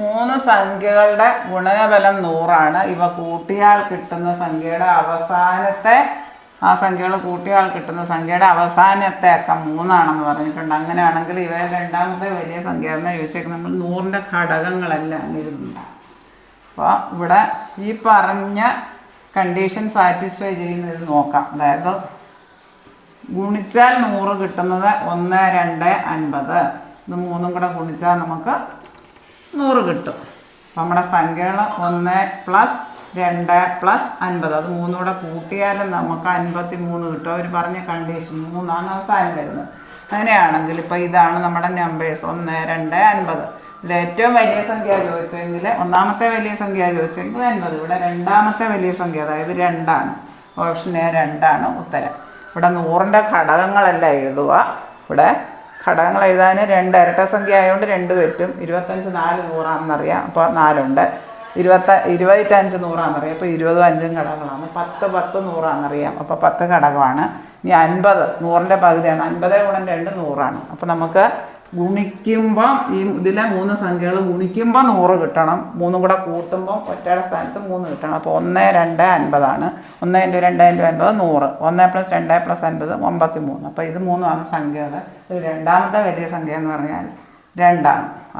മൂന്ന് സംഖ്യകളുടെ ഗുണനബലം നൂറാണ്. ഇവ കൂട്ടിയാൽ കിട്ടുന്ന സംഖ്യയുടെ അവസാനത്തെ ആ സംഖ്യകൾ കൂട്ടിയാൽ കിട്ടുന്ന സംഖ്യയുടെ അവസാനത്തെ അക്കം മൂന്നാണെന്ന് പറഞ്ഞിട്ടുണ്ട്. അങ്ങനെയാണെങ്കിൽ ഇവ രണ്ടാമത്തെ വലിയ സംഖ്യ എന്ന് ചോദിച്ചേക്കുന്നത്. നമ്മൾ നൂറിന്റെ ഘടകങ്ങളെല്ലാം എഴുതുന്നു. അപ്പോൾ ഇവിടെ ഈ പറഞ്ഞ കണ്ടീഷൻ സാറ്റിസ്ഫൈ ചെയ്യുന്നത് നോക്കാം. അതായത് ഗുണിച്ചാൽ നൂറ് കിട്ടുന്നത് ഒന്ന് രണ്ട് അൻപത്. ഇത് മൂന്നും കൂടെ ഗുണിച്ചാൽ നമുക്ക് നൂറ് കിട്ടും. അപ്പം നമ്മുടെ സംഖ്യകൾ ഒന്ന് പ്ലസ് രണ്ട് പ്ലസ് അൻപത്. അത് മൂന്നൂടെ കൂടെ കൂട്ടിയാലും നമുക്ക് അൻപത്തി മൂന്ന് കിട്ടും. അവർ പറഞ്ഞ കണ്ടീഷൻ മൂന്നാണ് അവസാനം വരുന്നത് അങ്ങനെയാണെങ്കിൽ ഇപ്പോൾ ഇതാണ് നമ്മുടെ നമ്പേഴ്സ് ഒന്ന് രണ്ട് അൻപത്. ഇതിൽ ഏറ്റവും വലിയ സംഖ്യ ചോദിച്ചെങ്കിൽ ഒന്നാമത്തെ വലിയ സംഖ്യ ചോദിച്ചെങ്കിൽ അൻപത്. ഇവിടെ രണ്ടാമത്തെ വലിയ സംഖ്യ അതായത് രണ്ടാണ്. ഓപ്ഷൻ എ രണ്ടാണ് ഉത്തരം. ഇവിടെ നൂറിന്റെ ഘടകങ്ങളല്ല എഴുതുക. ഇവിടെ ഘടകങ്ങൾ എഴുതാൻ രണ്ട് ഇരട്ട സംഖ്യ ആയതുകൊണ്ട് രണ്ട് പറ്റും. ഇരുപത്തഞ്ച് നാല് നൂറാണെന്നറിയാം അപ്പോൾ നാലുണ്ട്. ഇരുപത്ത ഇരുപത്തഞ്ച് നൂറാണെന്നറിയാം അപ്പോൾ ഇരുപതും അഞ്ചും ഘടകങ്ങളാണ് പത്ത് പത്ത് നൂറാണെന്നറിയാം അപ്പോൾ പത്ത് ഘടകമാണ്. ഇനി അൻപത് നൂറിന്റെ പകുതിയാണ്. അൻപത് ഗുണം രണ്ട് നൂറാണ്. അപ്പോൾ നമുക്ക് ഗുണിക്കുമ്പോൾ ഈ ഇതിലെ മൂന്ന് സംഖ്യകൾ ഗുണിക്കുമ്പോൾ നൂറ് കിട്ടണം. മൂന്നും കൂടെ കൂട്ടുമ്പോൾ ഒറ്റയുടെ സ്ഥാനത്ത് മൂന്ന് കിട്ടണം. അപ്പോൾ ഒന്ന് രണ്ട് അൻപതാണ്. ഒന്ന് ഇന്റു രണ്ട് ഇന്റു അൻപത് നൂറ്. ഒന്ന് പ്ലസ് രണ്ട് പ്ലസ് അൻപത് ഒമ്പത്തി മൂന്ന് അപ്പോൾ ഇത് മൂന്നുമാണ് സംഖ്യകൾ ഇത് രണ്ടാമത്തെ വലിയ സംഖ്യ എന്ന് പറഞ്ഞാൽ രണ്ടാണ്.